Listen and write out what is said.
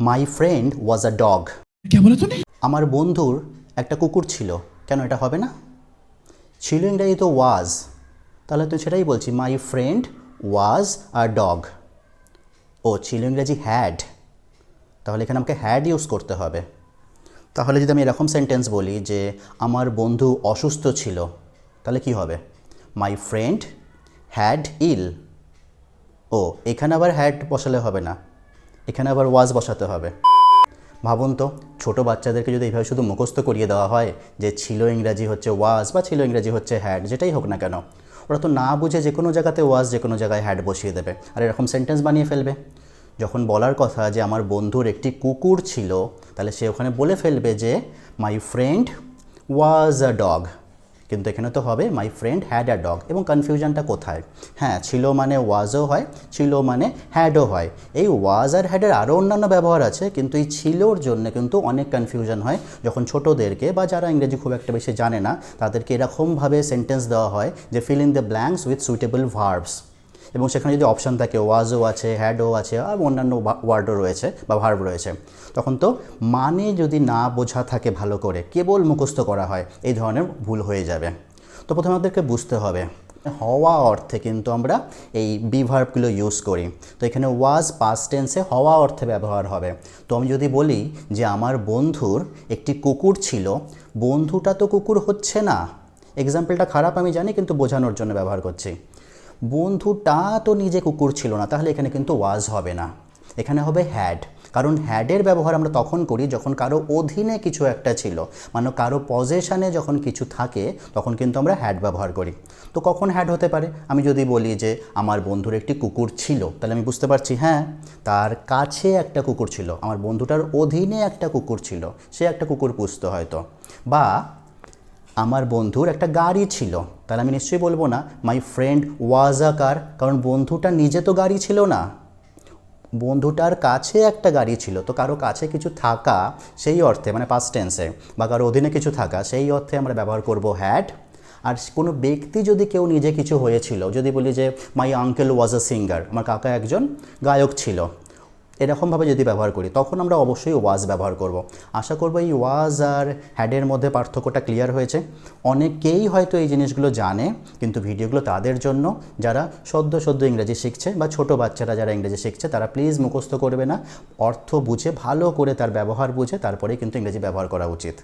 My friend was a dog আমার বন্ধুর একটা কুকুর ছিল। কেন এটা হবে না? ছিল ইংরাজি তো ওয়াজ তাহলে তো সেটাই বলছি। My friend was a dog ও ছিল ইংরাজি হ্যাড তাহলে এখানে আমাকে হ্যাড ইউজ করতে হবে। তাহলে যদি আমি এরকম সেন্টেন্স বলি যে আমার বন্ধু অসুস্থ ছিল তাহলে কি হবে? মাই ফ্রেন্ড হ্যাড ইল ও এখানে আবার হ্যাড বসালে হবে না। এখানে আবার ওয়াজ বসাতে হবে। ভাবুন তো, ছোটো বাচ্চাদেরকে যদি এইভাবে শুধু মুখস্থ করিয়ে দেওয়া হয় যে ছিল ইংরাজি হচ্ছে ওয়াজ বা ছিল ইংরাজি হচ্ছে হ্যাড, যেটাই হোক না কেন, ওরা তো না বুঝে যে কোনো জায়গাতে ওয়াজ, যে কোনো জায়গায় হ্যাড বসিয়ে দেবে আর এরকম সেন্টেন্স বানিয়ে ফেলবে। যখন বলার কথা যে আমার বন্ধুর একটি কুকুর ছিল, তাহলে সে ওখানে বলে ফেলবে যে my friend was a dog কিন্তু এখানে তো হবে my friend had a dog এবং কনফিউশনটা কোথায়? হ্যাঁ ছিল মানে ওয়াজও হয়, ছিল মানে হ্যাডও হয়। এই ওয়াজ আর হ্যাডের আরও অন্যান্য ব্যবহার আছে, কিন্তু এই ছিলোর জন্য কিন্তু অনেক কনফিউশন হয়। যখন ছোটোদেরকে বা যারা ইংরেজি খুব একটা বেশি জানে না, তাদেরকে এরকমভাবে সেন্টেন্স দেওয়া হয় যে fill in the blanks with suitable verbs এবং সেখানে যদি অপশান থাকে ওয়াজও আছে হ্যাডও আছে আর অন্যান্য ওয়ার্ডও রয়েছে বা ভার্ব রয়েছে, তখন তো মানে যদি না বোঝা থাকে ভালো করে, কেবল মুখস্থ করা হয়, এই ধরনের ভুল হয়ে যাবে। তো প্রথমে আমাদেরকে বুঝতে হবে, হওয়া অর্থে কিন্তু আমরা এই বিভার্বগুলো ইউজ করি। তো এখানে ওয়াজ পাস্ট টেন্সে হওয়া অর্থে ব্যবহার হবে। তো আমি যদি বলি যে আমার বন্ধুর একটি কুকুর ছিল, বন্ধুটা তো কুকুর হচ্ছে না। এক্সাম্পলটা খারাপ আমি জানি, কিন্তু বোঝানোর জন্য ব্যবহার করছি। বন্ধুটা তো নিজে কুকুর ছিল না, তাহলে এখানে কিন্তু ওয়াজ হবে না। এখানে হবে হ্যাড কারণ হ্যাডের ব্যবহার আমরা তখন করি যখন কারও অধীনে কিছু একটা ছিল মানে কারও পজেশনে যখন কিছু থাকে, তখন কিন্তু আমরা হ্যাড ব্যবহার করি। তো কখন হ্যাড হতে পারে? আমি যদি বলি যে আমার বন্ধুর একটি কুকুর ছিল, তাহলে আমি বুঝতে পারছি হ্যাঁ তার কাছে একটা কুকুর ছিল, আমার বন্ধুটার অধীনে একটা কুকুর ছিল, সে একটা কুকুর পুষতো হয়তো। বা আমার বন্ধুর একটা গাড়ি ছিল। তাহলে আমি নিশ্চয়ই বলব না মাই ফ্রেন্ড ওয়াজ আ কার কারণ বন্ধুটা নিজে তো গাড়ি ছিল না। বন্ধুটার কাছে একটা গাড়ি ছিল, তো কারও কাছে কিছু থাকা সেই অর্থে মানে পাস্ট টেন্সে বা কারও অধীনে কিছু থাকা সেই অর্থে আমরা ব্যবহার করব হ্যাড আর কোনো ব্যক্তি যদি কেউ নিজে কিছু হয়েছিল, যদি বলি যে my uncle was a singer আমার কাকা একজন গায়ক ছিল এরকমভাবে যদি ব্যবহার করি, তখন আমরা অবশ্যই ওয়াজ ব্যবহার করব। আশা করব এই ওয়াজ আর হ্যাডের মধ্যে পার্থক্যটা ক্লিয়ার হয়েছে। অনেকেই হয়তো এই জিনিসগুলো জানে, কিন্তু ভিডিওগুলো তাদের জন্য। যারা সদ্য সদ্য ইংরেজি শিখছে বা ছোট বাচ্চারা যারা ইংরেজি শিখছে, তারা প্লিজ মুখস্থ করবে না। অর্থ বুঝে, ভালো করে তার ব্যবহার বুঝে তারপরে কিন্তু ইংরেজি ব্যবহার করা উচিত।